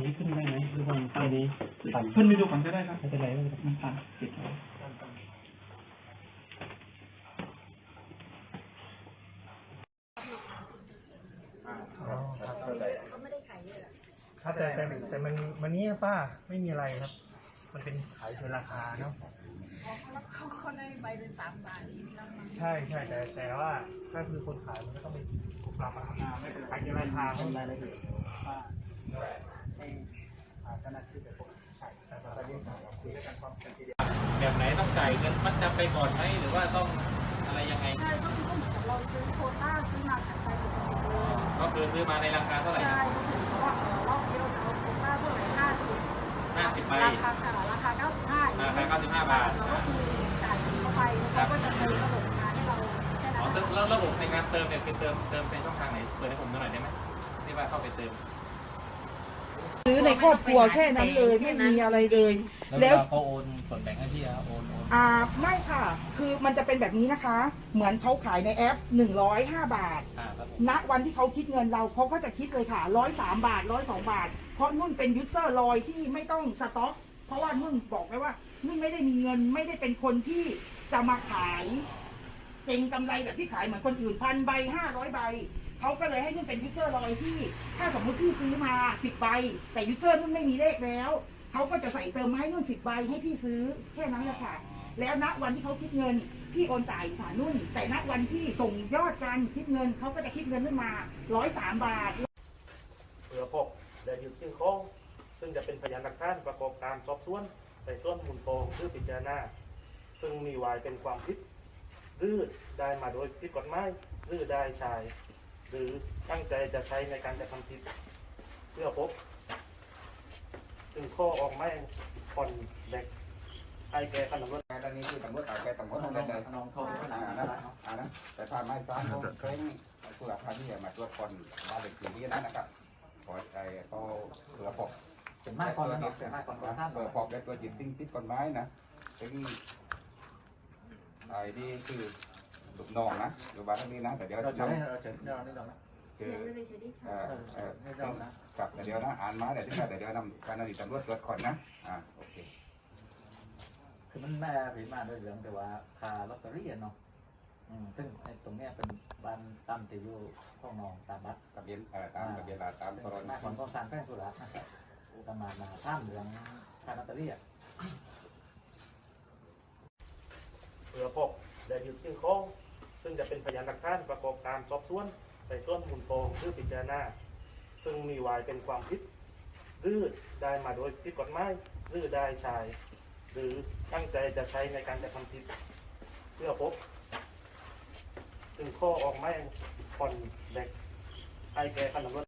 รงนี้ขึ้นได้ไหมหรือว่าแค่นี้ต่ำเพิ่นไปดูก่อนก็ได้ครับไม่เป็นไรไม่เป็นไรมันตันติดไว้ครับแต่แต่แต่มันมันนี้ป้าไม่มีอะไรครับ มันเป็นขายเกินราคาเนาะเขาเขาได้ใบเป็นสามบาทนี่แล้วมันใช่ใช่แต่แต่ว่าถ้าคือคนขายมันก็ต้องเป็นปรับราคาไม่เป็นขายเกินราคาไม่เป็นรายละเอียดป้าให้อ่า เจ้าหน้าที่ไปพบใช่แต่ตอนนี้เราคุยกันพร้อมกันทีเดียวแบบไหนต้องจ่ายเงินมัดจำไปก่อนไหมหรือว่าต้องอะไรยังไงใช่ก็คือก็เหมือนกับเราซื้อโควต้าซื้อมาขายไปปกติเลยก็คือซื้อมาในราคาเท่าไหร่ใช่ก็คือเพราะว่าเออรอบเดียวเราโควต้าเท่าไหร่ห้าสิบห้าสิบใบราคาค่ะราคาเก้าสิบห้าราคา95บาทเราก็คือจ่ายเข้าไปแล้วเขาก็จะเติมระบบงานให้เราแค่นั้อ๋อนแล้วระบบในการเติมเนี่ยคือเติมเติมเป็นช่องทางไหนเปิดให้ผมดูหน่อยได้ไหมที่ว่าเข้าไปเติม ซื้อในครอบครัวแค่นั้นเลยไม่มีอะไรเลย แล้วเขาโอนส่วนแบ่งให้พี่ครับโอนโอนอ่าไม่ค่ะ คือมันจะเป็นแบบนี้นะคะ เหมือนเขาขายในแอป 105 บาท อ่าครับผมณวันที่เขาคิดเงินเราเขาก็จะคิดเลยค่ะ103บาท102บาท เพราะนุ่นเป็นยูเซอร์ลอยที่ไม่ต้องสต็อก เพราะว่านุ่นบอกไว้ว่านุ่นไม่ได้มีเงินไม่ได้เป็นคนที่จะมาขายเก็งกำไรแบบที่ขายเหมือนคนอื่นพันใบห้าร้อยใบ เขาก็เลยให้นุ่นเป็นยูเซอร์ลอยที่ ถ้าสมมติพี่ซื้อมาสิบใบ แต่ยูเซอร์นุ่นไม่มีเลขแล้วเขาก็จะใส่เติมมาให้นุ่นสิบใบให้พี่ซื้อแค่นั้นแหละค่ะ แล้วณวันที่เขาคิดเงินพี่โอนจ่ายค่ะนุ่น แต่ณวันที่ส่งยอดการคิดเงินเขาก็จะคิดเงินขึ้นมาร้อยสามบาท เพื่อพบและยึดสิ่งของซึ่งจะเป็นพยานหลักฐานประกอบการสอบสวนในต้นมูลฟ้องหรือพิจารณาซึ่งมีวายเป็นความผิดหรือได้มาโดยผิดกฎหมายหรือได้ใช้ หรือตั้งใจจะใช้ในการกระทำผิด เพื่อพบซึ่งข้อออกไม้ผ่อนแบกให้แก่ขนมรถ ด้านนี้คือตำรวจตายแกตำรวจนั่นเลยน้องเขาอ่านะอ่านะแต่ถ้าไม่ซ้ำก็เคร่งเพื่อพาที่จะมาตรวจคนมาเป็นทีนี้นะนะครับขอไอ้เขาเผื่อพบเป็นมากก่อนนะครับเป็นมากก่อนก่อนท่านเผื่อพบและตัวจิตติ้งติดกฎหมายนะถึงไอ้นี่คือ ลูกน้องนะอยู่บ้านนี้นะแต่เดี๋ยวเราจะทำให้เราจะเราได้ลองนะคือเอ่อเอ่อกับเดี๋ยวนะอ่านมาเดี๋ยวที่เดี๋ยวนำการนำตำรวจตรวจคนนะอ่าโอเคคือมันแม่ผีมาด้วยเหลืองแต่ว่าคาลอตเตอรี่อะเนาะอืมซึ่งไอ้ตรงเนี้ยเป็นบ้านตั้มติอยู่ห้องนอนตามบัตรทะเบียนเอ่อตามทะเบียนราตามเป็นตลอดหน้าของกองสารแป้งสุราษฎร์นะครับประมาณมาท่ามเหลืองคาลอตเตอรี่อะเพื่อพบและยึดสิ่งของ ซึ่งจะเป็นพยานหลักฐานประกอบการสอบสวนในต้นมูลฟ้องหรือพิจารณา ซึ่งมีวายเป็นความผิดหรือได้มาโดยผิดกฎหมายหรือได้ใช้หรือตั้งใจจะใช้ในการกระทำผิดเพื่อพบถึงข้อออกไม้ผ่อนแบกไอแก่ขนมรถ